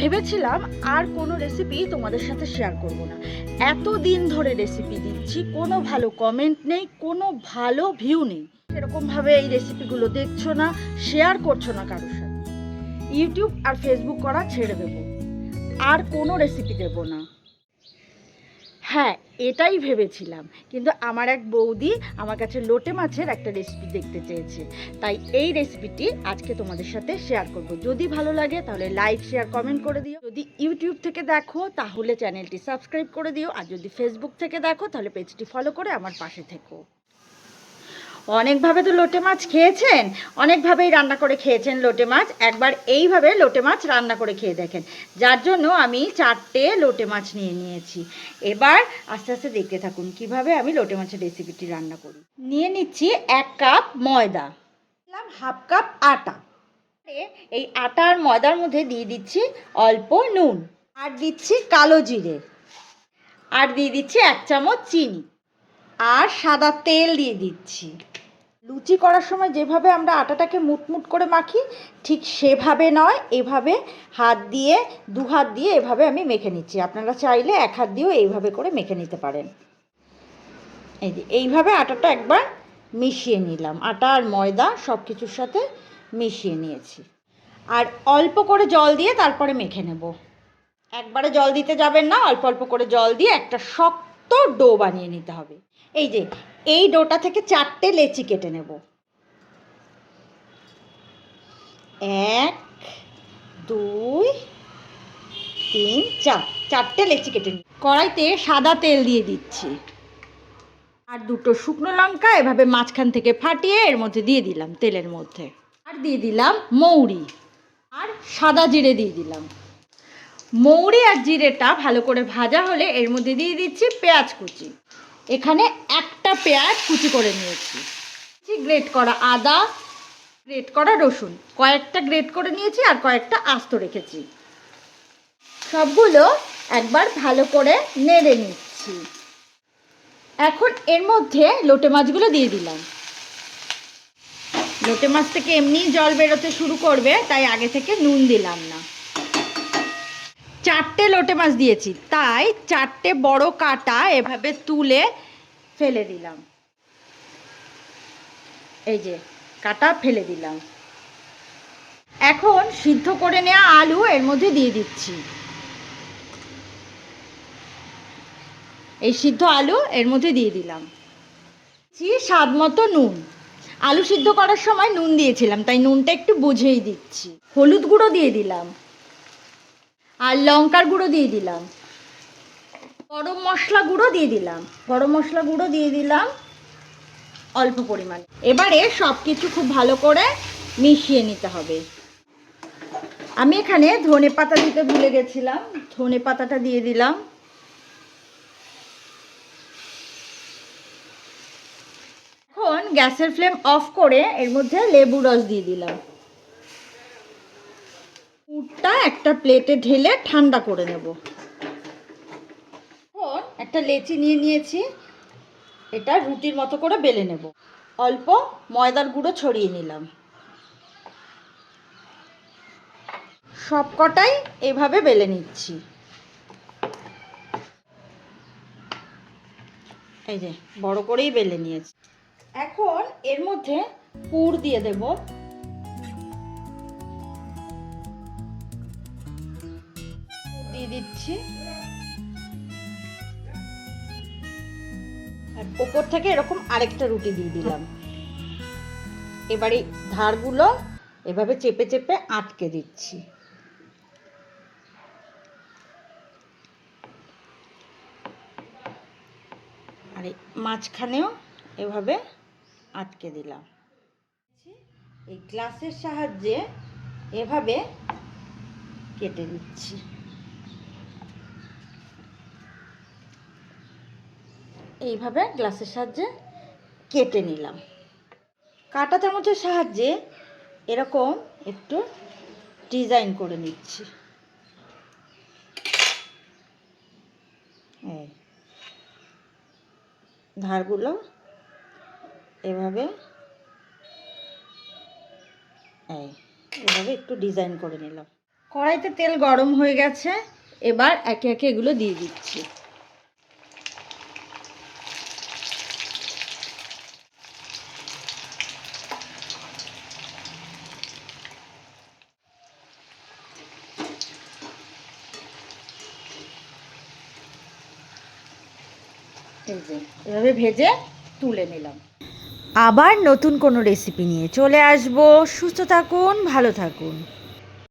ভেবেছিলাম আর কোনো রেসিপি তোমাদের সাথে শেয়ার করব না। এত দিন ধরে রেসিপি দিচ্ছি, কোনো ভালো কমেন্ট নেই, কোনো ভালো ভিউ নেই। সেরকমভাবে এই রেসিপিগুলো দেখছ না শেয়ার করছ না কারোর সাথে। ইউটিউব আর ফেসবুক করা ছেড়ে দেবো। আর কোনো রেসিপি দেব না। হ্যাঁ এটাই ভেবেছিলাম। কিন্তু আমার এক বৌদি আমার কাছে লোটে মাছের একটা রেসিপি দেখতে চেয়েছে। তাই এই রেসিপিটি আজকে তোমাদের সাথে শেয়ার করব। যদি ভালো লাগে তাহলে লাইক শেয়ার কমেন্ট করে দিও। যদি ইউটিউব থেকে দেখো তাহলে চ্যানেলটি সাবস্ক্রাইব করে দিও। আর যদি ফেসবুক থেকে দেখো তাহলে পেজটি ফলো করে আমার পাশে থেকো। অনেকভাবে তো লোটে মাছ খেয়েছেন? অনেকভাবেই রান্না করে খেয়েছেন লোটে মাছ। একবার এইভাবে লোটে মাছ রান্না করে খেয়ে দেখেন। যার জন্য আমি চারটে লোটে মাছ নিয়ে নিয়েছি। এবার আস্তে আস্তে দেখতে থাকুন কীভাবে আমি লোটে মাছের রেসিপিটি রান্না করি। নিয়ে নিচ্ছি এক কাপ ময়দা। হাফ কাপ আটা। এই আটা আর ময়দার মধ্যে দিয়ে দিচ্ছি অল্প নুন। আর দিচ্ছি কালো জিরে। আর দিয়ে দিচ্ছি এক চামচ চিনি। আর সাদা তেল দিয়ে দিচ্ছি। লুচি করার সময় যেভাবে আমরা আটাটাকে মুটমুট করে মাখি, ঠিক সেভাবে নয়, এভাবে হাত দিয়ে, দু হাত দিয়ে এভাবে আমি মেখে নিচ্ছি। আপনারা চাইলে এক হাত দিয়েও এইভাবে করে মেখে নিতে পারেন। এই যে, এইভাবে আটাটা একবার মিশিয়ে নিলাম। আটা আর ময়দা সব কিছুর সাথে মিশিয়ে নিয়েছি। আর অল্প করে জল দিয়ে তারপরে মেখে নেব। একবারে জল দিতে যাবেন না, অল্প অল্প করে জল দিয়ে একটা শক্ত ডো বানিয়ে নিতে হবে? এই যে, এই ডোটা থেকে চারটে লেচি কেটে নেব। এক, দুই, তিন, চার। চারটে লেচি কেটে নিই। কড়াইতে সাদা তেল দিয়ে দিচ্ছি। আর দুটো শুকনো লঙ্কা এভাবে মাঝখান থেকে ফাটিয়ে এর মধ্যে দিয়ে দিলাম তেলের মধ্যে। আর দিয়ে দিলাম মৌরি। আর সাদা জিরে দিয়ে দিলাম। মৌরি আর জিরেটা ভালো করে ভাজা হলে এর মধ্যে দিয়ে দিচ্ছি পেঁয়াজ কুচি। এখানে একটা পেঁয়াজ কুচি করে নিয়েছি। গ্রেট করা আদা, গ্রেট করা রসুন। কয়েকটা গ্রেট করে নিয়েছি আর কয়েকটা আস্ত রেখেছি। সবগুলো একবার ভালো করে নেড়ে নিচ্ছি। এখন এর মধ্যে লোটে মাছগুলো দিয়ে দিলাম। লোটে মাছ থেকে এমনি জল বেরোতে শুরু করবে, তাই আগে থেকে নুন দিলাম না। চারটে লোটে মাছ দিয়েছি। তাই চারটে বড় কাটা এভাবে তুলে ফেলে দিলাম। এই যে, কাটা ফেলে দিলাম। এখন সিদ্ধ করে নেওয়া আলু এর মধ্যে দিয়ে দিচ্ছি। এই সিদ্ধ আলু এর মধ্যে দিয়ে দিলাম। স্বাদ মতো নুন। আলু সিদ্ধ করার সময় নুন দিয়েছিলাম, তাই নুনটা একটু বুঝেই দিচ্ছি। হলুদ গুঁড়ো দিয়ে দিলাম। আর লঙ্কার গুঁড়ো দিয়ে দিলাম। গরম মশলা গুঁড়ো দিয়ে দিলাম। গরম মশলা গুঁড়ো দিয়ে দিলাম অল্প পরিমাণ। এবারে সব কিছু খুব ভালো করে মিশিয়ে নিতে হবে। আমি এখানে ধনে পাতা দিতে ভুলে গেছিলাম। ধনে পাতাটা দিয়ে দিলাম। এখন গ্যাসের ফ্লেম অফ করে এর মধ্যে লেবু রস দিয়ে দিলাম। পুরটা একটা প্লেটে ঢেলে ঠান্ডা করে নেব। এখন একটা লেচি নিয়ে নিয়েছি। এটা রুটির মতো করে বেলে নেব। অল্প ময়দার গুঁড়ো ছড়িয়ে নিলাম। সব কটাই এভাবে বেলে নিচ্ছি। এই যে, বড় করেই বেলে নিয়েছি। এখন এর মধ্যে পুর দিয়ে দেব। দিচ্ছি। আর ওপর থেকে এরকম আরেকটা রুটি দিয়ে দিলাম। এবারে ধারগুলো এভাবে চেপে চেপে আটকে দিচ্ছি। আর মাঝখানেও এভাবে আটকে দিলাম। এই গ্লাসের সাহায্যে এভাবে কেটে দিচ্ছি এইভাবে গ্লাসের সাহায্যে কেটে নিলাম। কাটা চামচের সাহায্যে এরকম একটু ডিজাইন করে নিচ্ছি। ধারগুলো এভাবে এভাবে একটু ডিজাইন করে নিলাম। কড়াইতে তেল গরম হয়ে গেছে, এবার একে একে এগুলো দিয়ে দিচ্ছি। এভাবে ভেজে তুলে নিলাম। আবার নতুন কোনো রেসিপি নিয়ে চলে আসব। সুস্থ থাকুন, ভালো থাকুন।